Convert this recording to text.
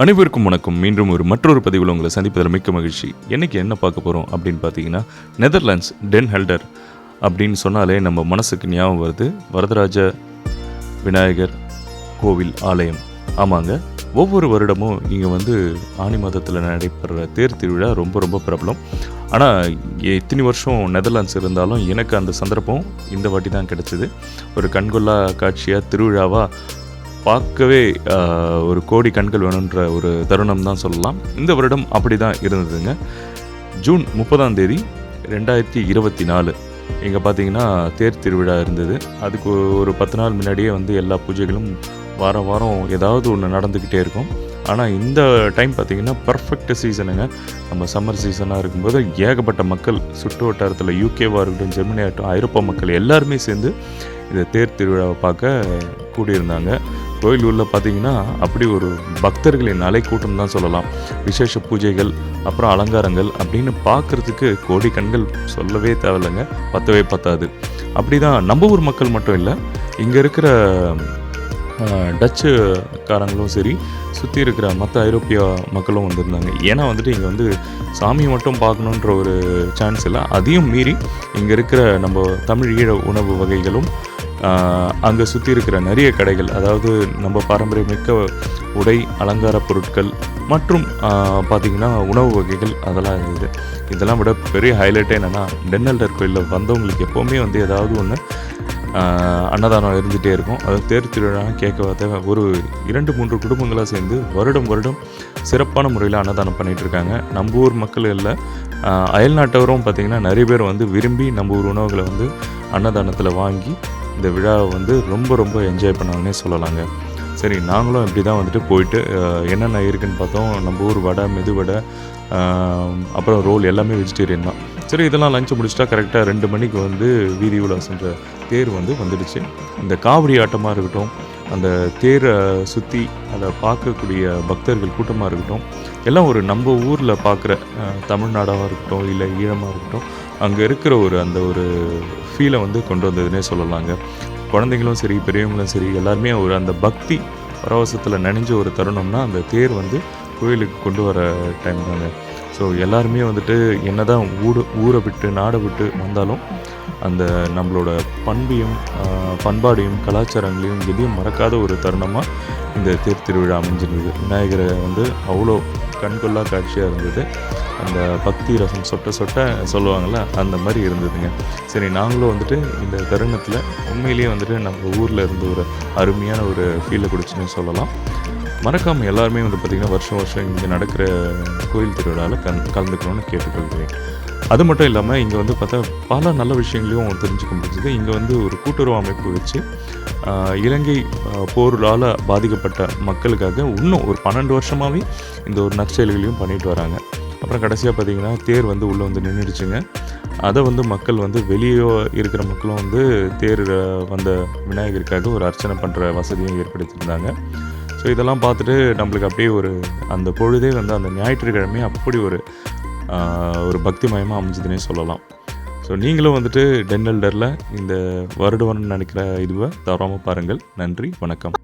அனைவருக்கும் வணக்கம். மீண்டும் ஒரு மற்றொரு பதிவில் உங்களை சந்திப்பதில் மிக்க மகிழ்ச்சி. என்னைக்கு என்ன பார்க்க போகிறோம் அப்படின்னு பார்த்தீங்கன்னா நெதர்லாண்ட்ஸ் டென் ஹெல்டர் அப்படின்னு சொன்னாலே நம்ம மனசுக்கு ஞாபகம் வருது. வரதராஜ விநாயகர் கோவில் ஆலயம். ஆமாங்க. ஒவ்வொரு வருடமும் இங்கே வந்து ஆனி மாதத்தில் நடைபெற தேர் திருவிழா ரொம்ப ரொம்ப பிரபலம். ஆனால் எத்தனை வருஷம் நெதர்லாண்ட்ஸ் இருந்தாலும் எனக்கு அந்த சந்தர்ப்பம் இந்த வாட்டி தான் கிடச்சிது. ஒரு கண்கொள்ளா காட்சியாக திருவிழாவாக பார்க்கவே ஒரு கோடி கண்கள் வேணுன்ற ஒரு தருணம் தான் சொல்லலாம். இந்த வருடம் அப்படி தான் இருந்ததுங்க. ஜூன் முப்பதாம் தேதி ரெண்டாயிரத்தி இருபத்தி நாலு. இங்கே பார்த்தீங்கன்னா தேர் திருவிழா இருந்தது. அதுக்கு ஒரு பத்து நாள் முன்னாடியே வந்து எல்லா பூஜைகளும் வாரம் வாரம் ஏதாவது ஒன்று நடந்துக்கிட்டே இருக்கும். ஆனால் இந்த டைம் பார்த்தீங்கன்னா பர்ஃபெக்ட் சீசனுங்க நம்ம சம்மர் சீசனாக இருக்கும்போது ஏகப்பட்ட மக்கள் சுற்று வட்டாரத்தில் யூகேவாக இருக்கட்டும் ஜெர்மனி ஆகட்டும் ஐரோப்பா மக்கள் எல்லாருமே சேர்ந்து இந்த தேர் திருவிழாவை பார்க்க கூடியிருந்தாங்க. கோயில் உள்ள பார்த்தீங்கன்னா அப்படி ஒரு பக்தர்களின் அலைக்கூட்டம் தான் சொல்லலாம். விசேஷ பூஜைகள் அப்புறம் அலங்காரங்கள் அப்படின்னு பார்க்கறதுக்கு கோடி கண்கள் சொல்லவே தேவையில்லைங்க. பத்தவே பத்தாது. அப்படி தான் நம்ம ஊர் மக்கள் மட்டும் இல்லை இங்கே இருக்கிற டச்சுக்காரங்களும் சரி சுற்றி இருக்கிற மற்ற ஐரோப்பிய மக்களும் வந்திருந்தாங்க. ஏன்னா வந்துட்டு இங்கே வந்து சாமியை மட்டும் பார்க்கணுன்ற ஒரு சான்ஸ் இல்லை. அதையும் மீறி இங்கே இருக்கிற நம்ம தமிழ் ஈழ உணவு வகைகளும் அங்கே சுற்றி இருக்கிற நிறைய கடைகள் அதாவது நம்ம பாரம்பரியமிக்க உடை அலங்கார பொருட்கள் மற்றும் பார்த்திங்கன்னா உணவு வகைகள் அதெல்லாம் இருந்தது இதெல்லாம் விட பெரிய ஹைலைட்டே என்னென்னா டென்னல்டர் கோயிலில் வந்தவங்களுக்கு எப்போவுமே வந்து ஏதாவது ஒன்று அன்னதானம் இருந்துகிட்டே இருக்கும். அது தேர் திருவிழா கேட்க பார்த்த ஒரு இரண்டு மூன்று குடும்பங்களாக சேர்ந்து வருடம் வருடம் சிறப்பான முறையில் அன்னதானம் பண்ணிகிட்டு இருக்காங்க. நம்ம ஊர் மக்கள் இல்லை அயல்நாட்டவரும் பார்த்திங்கன்னா நிறைய பேர் வந்து விரும்பி நம்ம ஊர் உணவுகளை வந்து அன்னதானத்தில் வாங்கி இந்த விழாவை வந்து ரொம்ப ரொம்ப என்ஜாய் பண்ணாங்கன்னே சொல்லலாங்க. சரி நாங்களும் இப்படி தான் வந்துட்டு போயிட்டு என்னென்ன இருக்குன்னு பார்த்தோம். நம்ம ஊர் வடை மெது வடை அப்புறம் ரோல் எல்லாமே வெஜிடேரியன் தான். சரி இதெல்லாம் லஞ்ச் முடிச்சிட்டா கரெக்டாக ரெண்டு மணிக்கு வந்து வீதி உலாசன்ற தேர் வந்து வந்துடுச்சு. இந்த காவடி ஆட்டமாக இருக்கட்டும் அந்த தேரை சுற்றி அதை பார்க்கக்கூடிய பக்தர்கள் கூட்டமாக இருக்கட்டும் எல்லாம் ஒரு நம்ம ஊரில் பார்க்குற தமிழ்நாடாக இருக்கட்டும் இல்லை ஈழமாக இருக்கட்டும் அங்கே இருக்கிற ஒரு அந்த ஒரு ஃபீலை வந்து கொண்டு வந்ததுன்னே சொல்லலாங்க. குழந்தைங்களும் சரி பெரியவங்களும் சரி எல்லாருமே ஒரு அந்த பக்தி பரவசத்தில் நனைஞ்ச ஒரு தருணம்னா அந்த தேர் வந்து கோயிலுக்கு கொண்டு வர டைம் தாங்க. ஸோ எல்லாருமே வந்துட்டு என்னதான் ஊடு ஊரை விட்டு நாடை விட்டு வந்தாலும் அந்த நம்மளோட பண்பையும் பண்பாடையும் கலாச்சாரங்களையும் எதையும் மறக்காத ஒரு தருணமாக இந்த தேர் திருவிழா அமைஞ்சிருந்தது. விநாயகரை வந்து அவ்வளோ கண்கொள்ளா காட்சியாக இருந்தது. அந்த பக்தி ரசம் சொட்ட சொட்ட சொல்லுவாங்கள்ல அந்த மாதிரி இருந்ததுங்க. சரி நாங்களும் வந்துட்டு இந்த தருணத்தில் உண்மையிலேயே வந்துட்டு நம்ம ஊரில் இருந்து ஒரு அருமையான ஒரு ஃபீலை கொடுச்சுன்னு சொல்லலாம். மறக்காமல் எல்லாருமே வந்து பார்த்திங்கன்னா வருஷம் வருஷம் இங்கே நடக்கிற கோயில் திருவிழாவில் கலந்து கலந்துக்கணும்னு கேட்டுக்கொள்கிறேன். அது மட்டும் இல்லாமல் இங்கே வந்து பார்த்தா பல நல்ல விஷயங்களையும் தெரிஞ்சுக்க முடிஞ்சது. இங்கே வந்து ஒரு கூட்டுறவு அமைப்பு வச்சு இலங்கை போரால் பாதிக்கப்பட்ட மக்களுக்காக இன்னும் ஒரு பன்னெண்டு வருஷமாகவே இந்த ஒரு நற்செயல்களையும் பண்ணிட்டு வராங்க. அப்புறம் கடைசியாக பார்த்திங்கன்னா தேர் வந்து உள்ளே வந்து நின்றுடுச்சுங்க அதை வந்து மக்கள் வந்து வெளியே இருக்கிற மக்களும் வந்து தேர் வந்த விநாயகருக்காக ஒரு அர்ச்சனை பண்ணுற வசதியும் ஏற்படுத்தியிருந்தாங்க. ஸோ இதெல்லாம் பார்த்துட்டு நம்மளுக்கு அப்படியே ஒரு அந்த பொழுதே வந்து அந்த ஞாயிற்றுக்கிழமை அப்படி ஒரு ஒரு பக்திமயமாக அமைஞ்சதுன்னே சொல்லலாம். ஸோ நீங்களும் வந்துட்டு டென்னல்டரில் இந்த வருடவன் நினைக்கிற இதுவை தவறாமல் பாருங்கள். நன்றி வணக்கம்.